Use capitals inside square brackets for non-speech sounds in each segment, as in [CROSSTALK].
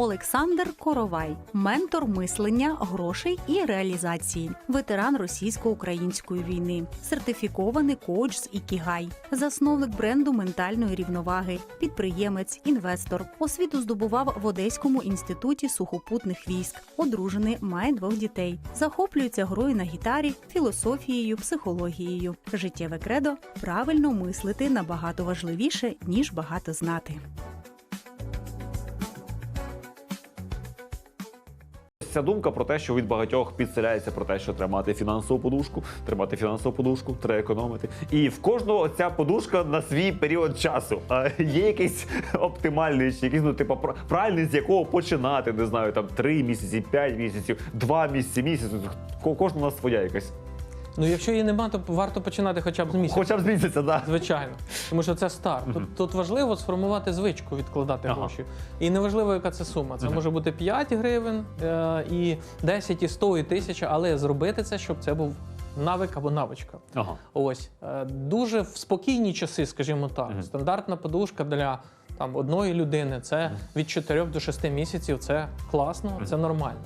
Олександр Коровай, ментор мислення, грошей і реалізації, ветеран російсько-української війни, сертифікований коуч з Ікігай, засновник бренду ментальної рівноваги, підприємець, інвестор. Освіту здобував в Одеському інституті сухопутних військ. Одружений, має двох дітей. Захоплюється грою на гітарі, філософією, психологією. Життєве кредо правильно мислити набагато важливіше ніж багато знати. Ця думка про те, що від багатьох підселяється про те, що треба мати фінансову подушку, треба фінансову подушку, треба економити. І в кожного ця подушка на свій період часу. А є якийсь оптимальний, якийсь ну, типу, пр- правильний, з якого починати, не знаю, там 3 місяці, 5 місяців, 2 місяці, місяць. Ко- Кожна у своя якась. Ну, якщо її нема, то варто починати хоча б з місяця. Хоча б з місяця, да. Звичайно, тому що це старт. Тут, тут важливо сформувати звичку відкладати Ага. гроші. І неважливо, яка це сума. Це може бути 5 гривень, е, і 10, і 100, і 1000, але зробити це, щоб це був навик або навичка. Ага. Ось е, дуже в спокійні часи, скажімо так. Стандартна подушка для там одної людини це від 4 до 6 місяців. Це класно, це нормально.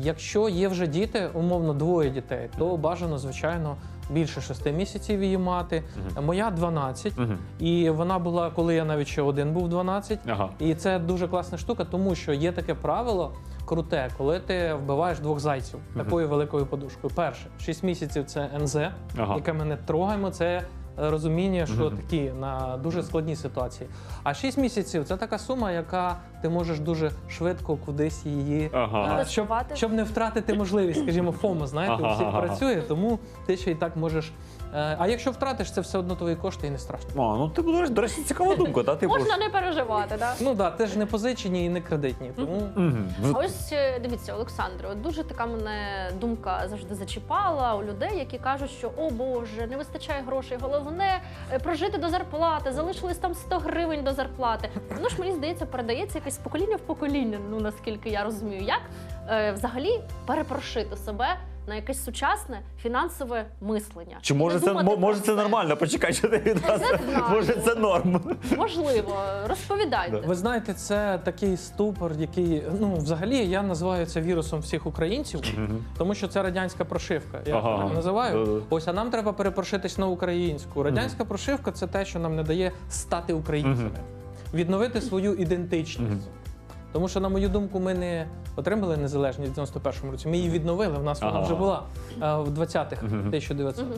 Якщо є вже діти, умовно двоє дітей, то бажано, звичайно, більше 6 місяців її мати. Моя 12, Мгм. і вона була, коли я навіть ще один був 12. Ага. І це дуже класна штука, тому що є таке правило круте, коли ти вбиваєш двох зайців такою великою подушкою. Перше, 6 місяців це НЗ, Ага. яке ми не трогаємо. Це розуміння, що такі на дуже складні ситуації. А 6 місяців це така сума, яка ти можеш дуже швидко кудись її Ага. е, щоб, Інвестувати. щоб не втратити можливість, скажімо, ФОМО, знаєте, у Ага, всіх ага, ага. працює, тому ти ще й так можеш. е, А якщо втратиш, це все одно твої кошти і не страшно. А, ну ти будеш, до речі, цікава думка, та типу. Можна не переживати, так? Ну так, теж не позичені і не кредитні. Тому. А ось е, дивіться, Олександре, от дуже така мене думка завжди зачіпала у людей, які кажуть, що о Боже, не вистачає грошей. Головне е, прожити до зарплати, залишилось там 100 гривень до зарплати. Ну ж мені здається, передається якесь покоління в покоління. Ну наскільки я розумію, як е, взагалі перепрошити себе на якесь сучасне фінансове мислення. Чи може це може це нормально? Почекай, що ти відразу. Не знаю. Може це норм. Можливо, розповідайте. ви знаєте, це такий ступор, який ну взагалі я називаю це вірусом всіх українців, тому що це радянська прошивка. Я Ага. так називаю. Да-да. Ось а нам треба перепрошитись на українську. Радянська прошивка це те, що нам не дає стати українцями, відновити свою ідентичність. Тому що, на мою думку, ми не отримали незалежність в 91-му році. Ми її відновили. В нас вона Ага. вже була е, в 20-х, Мгм. 1900. Мгм.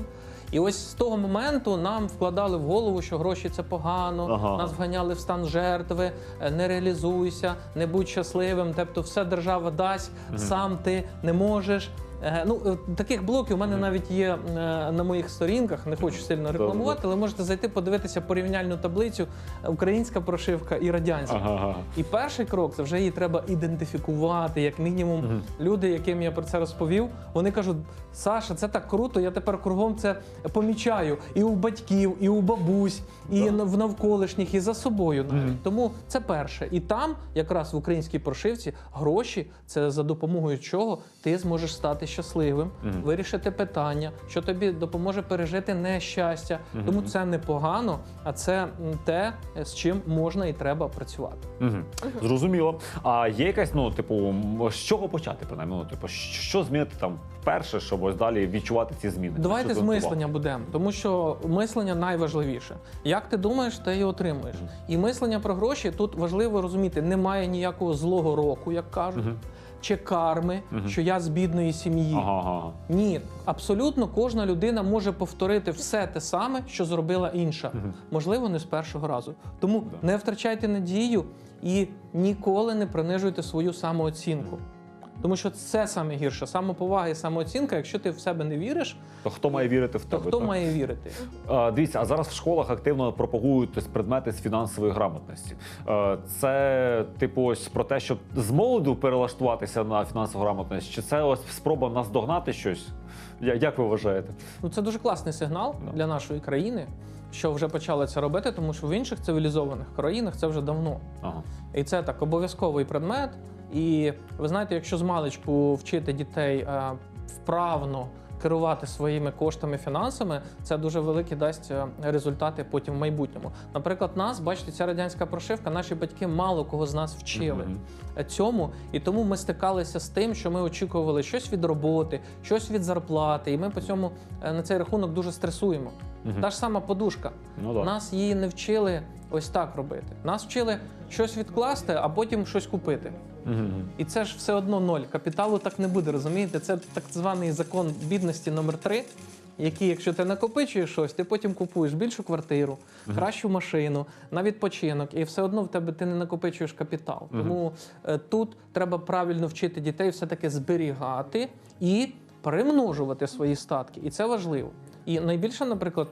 І ось з того моменту нам вкладали в голову, що гроші це погано, Ага. нас вганяли в стан жертви, е, не реалізуйся, не будь щасливим. Тобто, все держава дасть, сам ти не можеш. Е, Ну, е, таких блоків у мене навіть є е, на моїх сторінках. Не хочу сильно рекламувати, але можете зайти подивитися порівняльну таблицю українська прошивка і радянська. Ага, ага. І перший крок це вже її треба ідентифікувати. Як мінімум, Мгм. люди, яким я про це розповів, вони кажуть: Саша, це так круто. Я тепер кругом це помічаю і у батьків, і у бабусь, і Да. в навколишніх, і за собою навіть. Мгм. Тому це перше. І там, якраз в українській прошивці, гроші це за допомогою чого ти зможеш стати щасливим, Мгм. вирішити питання, що тобі допоможе пережити нещастя. Тому це непогано, а це м, те, з чим можна і треба працювати. Мгм. Зрозуміло. А є якась, ну, типу, м, з чого почати, принаймні? Ну, типу, що змінити там перше, щоб ось далі відчувати ці зміни? Давайте Що з мислення будемо, тому що мислення найважливіше. Як ти думаєш, ти і отримуєш. І мислення про гроші тут важливо розуміти: немає ніякого злого року, як кажуть, Мгм. Чи карми, угу. що я з бідної сім'ї. Ага, ага. Ні, абсолютно кожна людина може повторити все те саме, що зробила інша. Угу. Можливо, не з першого разу. Тому Да. не втрачайте надію і ніколи не принижуйте свою самооцінку. Тому що це саме гірше. Самоповага і самооцінка, якщо ти в себе не віриш, То хто має вірити в то тебе? хто так? має вірити? Е, Дивіться, а зараз в школах активно пропагують предмети з фінансової грамотності. Це, типу, ось про те, щоб з молоду перелаштуватися на фінансову грамотність, чи це ось спроба наздогнати щось? Як ви вважаєте? Ну це дуже класний сигнал Да. для нашої країни, що вже почали це робити, тому що в інших цивілізованих країнах це вже давно. Ага. І це так обов'язковий предмет. І ви знаєте, якщо з маличку вчити дітей е, вправно керувати своїми коштами, фінансами, це дуже великі дасть е, результати потім в майбутньому. Наприклад, нас, бачите, ця радянська прошивка, наші батьки мало кого з нас вчили е, цьому, і тому ми стикалися з тим, що ми очікували щось від роботи, щось від зарплати, і ми по цьому на цей рахунок дуже стресуємо. Мгм. Та ж сама подушка. Ну да. Нас її не вчили ось так робити. Нас вчили щось відкласти, а потім щось купити. І це ж все одно ноль. Капіталу так не буде, розумієте? Це так званий закон бідності номер 3 який, якщо ти накопичуєш щось, ти потім купуєш більшу квартиру, кращу машину, на відпочинок, і все одно в тебе ти не накопичуєш капітал. Тому е, тут треба правильно вчити дітей все-таки зберігати і примножувати свої статки. І це важливо. І найбільше, наприклад,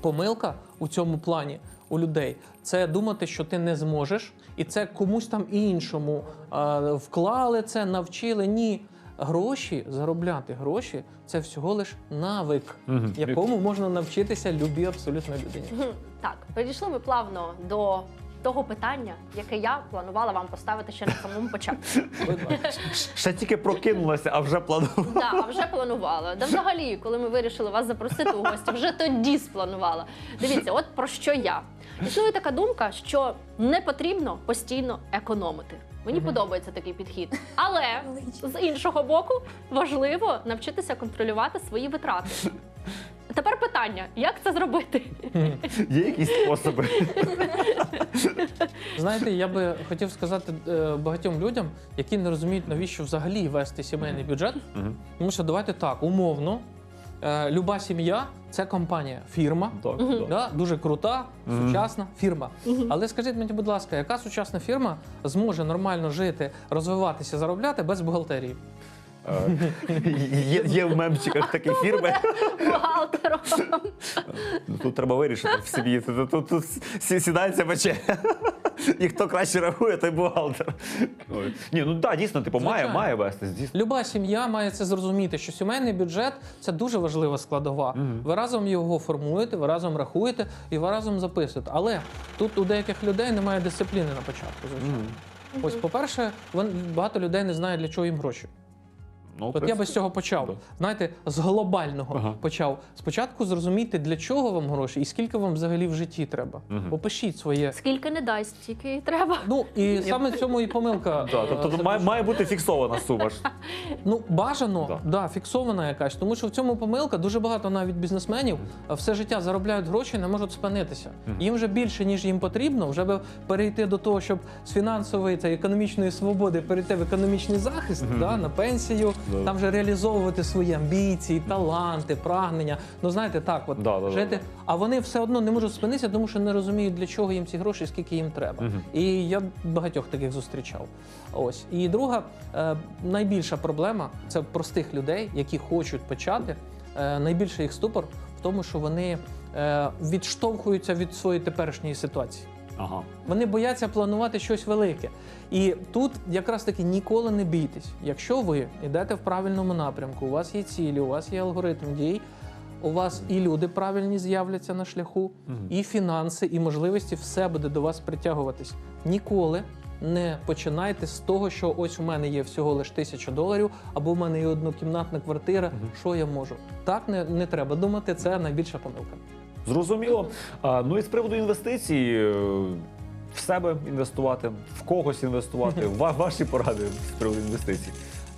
помилка у цьому плані у людей це думати, що ти не зможеш, і це комусь там іншому е, вклали це, навчили. Ні. Гроші заробляти гроші це всього лиш навик, якому можна навчитися любій абсолютно людині. Так, перейшли ми плавно до того питання, яке я планувала вам поставити ще на самому початку. Ще тільки прокинулася, а вже планувала. Да, а вже планувала. Да взагалі, коли ми вирішили вас запросити у гості, вже тоді спланувала. Дивіться, от про що я. Існує така думка, що не потрібно постійно економити. Мені подобається такий підхід. Але з іншого боку, важливо навчитися контролювати свої витрати. Тепер питання: як це зробити? Є якісь способи. Знаєте, я би хотів сказати е, багатьом людям, які не розуміють, навіщо взагалі вести сімейний бюджет. Тому що давайте так, умовно, е, люба сім'я це компанія, фірма. Так, так. Да, дуже крута, сучасна фірма. Але скажіть мені, будь ласка, яка сучасна фірма зможе нормально жити, розвиватися, заробляти без бухгалтерії? Е, Є, є в мемчиках такі фірми. Бухгалтером. Ну, Тут треба вирішити в сім'ї. Тут, тут, тут сідається вече. І хто краще рахує, той бухгалтер. Ні, ну так, дійсно, типу, має, має. Дійсно. Люба сім'я має це зрозуміти, що сімейний бюджет це дуже важлива складова. Ви разом його формуєте, ви разом рахуєте і ви разом записуєте. Але тут у деяких людей немає дисципліни на початку. Звичайно. Ось, по-перше, багато людей не знає, для чого їм гроші. Ну, От я би з цього почав. да. Знаєте, з глобального Ага. почав. Спочатку зрозуміти, для чого вам гроші і скільки вам взагалі в житті треба. Мгм. Опишіть своє. Скільки не дасть, стільки і треба. Ну і саме в цьому і помилка. [LAUGHS] Да, е, тобто має, має бути фіксована сума. ж. Ну, бажано, Да. да. фіксована якась, тому що в цьому помилка дуже багато навіть бізнесменів е, все життя заробляють гроші, не можуть спинитися. Мгм. Їм вже більше, ніж їм потрібно, вже би перейти до того, щоб з фінансової та економічної свободи перейти в економічний захист, Мгм. да, на пенсію, Да. там вже реалізовувати свої амбіції, таланти, прагнення. Ну знаєте, так, от Да, да, да, жити. да. А вони все одно не можуть спинитися, тому що не розуміють, для чого їм ці гроші, скільки їм треба. І я багатьох таких зустрічав. Ось. І друга е, найбільша проблема це в простих людей, які хочуть почати. Е, найбільший їх ступор в тому, що вони е, відштовхуються від своєї теперішньої ситуації. Ага. Вони бояться планувати щось велике. І тут якраз таки ніколи не бійтесь. Якщо ви йдете в правильному напрямку, у вас є цілі, у вас є алгоритм дій, у вас і люди правильні з'являться на шляху, і фінанси, і можливості все буде до вас притягуватись. Ніколи не починайте з того, що ось у мене є всього лише тисяча доларів, або в мене є однокімнатна квартира. Що я можу? Так не, не треба думати. Це найбільша помилка. Зрозуміло. А, ну і з приводу інвестицій. е, В себе інвестувати, в когось інвестувати. Ва- Ваші поради з приводу інвестицій.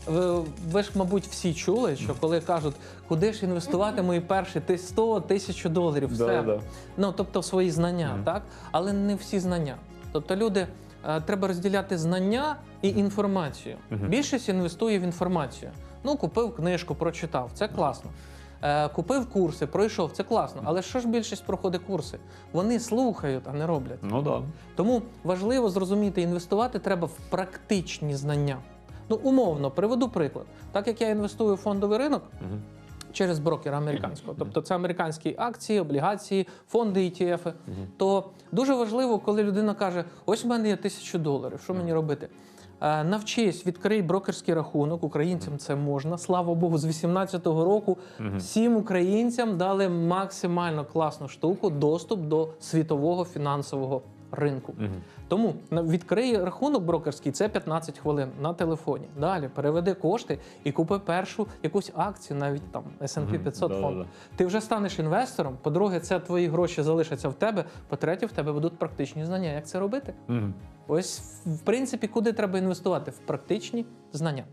Ви, ви ж, мабуть, всі чули, що коли кажуть, куди ж інвестувати мої перші ти 100 тисячу доларів, все. Да-да-да. Ну, тобто свої знання, Мгм. так? Але не всі знання. Тобто люди е, треба розділяти знання і інформацію. Мгм. Більшість інвестує в інформацію. Ну, купив книжку, прочитав, це класно. Е, купив курси, пройшов, це класно. Але що ж більшість проходить курси? Вони слухають, а не роблять. Ну так. Тому важливо зрозуміти, інвестувати треба в практичні знання. Ну, умовно, приведу приклад. Так як я інвестую в фондовий ринок Мгм. через брокера американського, тобто це американські акції, облігації, фонди ETF, то дуже важливо, коли людина каже: ось в мене є тисячу доларів, що мені робити? Е, Навчись, відкрий брокерський рахунок. Українцям це можна. Слава Богу, з 18-го року всім українцям дали максимально класну штуку доступ до світового фінансового ринку. Мгм. Тому на- відкрий рахунок брокерський це 15 хвилин на телефоні. Далі переведи кошти і купи першу якусь акцію, навіть там S&P Мгм. 500 фонд. Да-да-да. Ти вже станеш інвестором. По-друге, це твої гроші залишаться в тебе. По-третє, в тебе будуть практичні знання. Як це робити? Мгм. Ось в принципі, куди треба інвестувати? В практичні знання.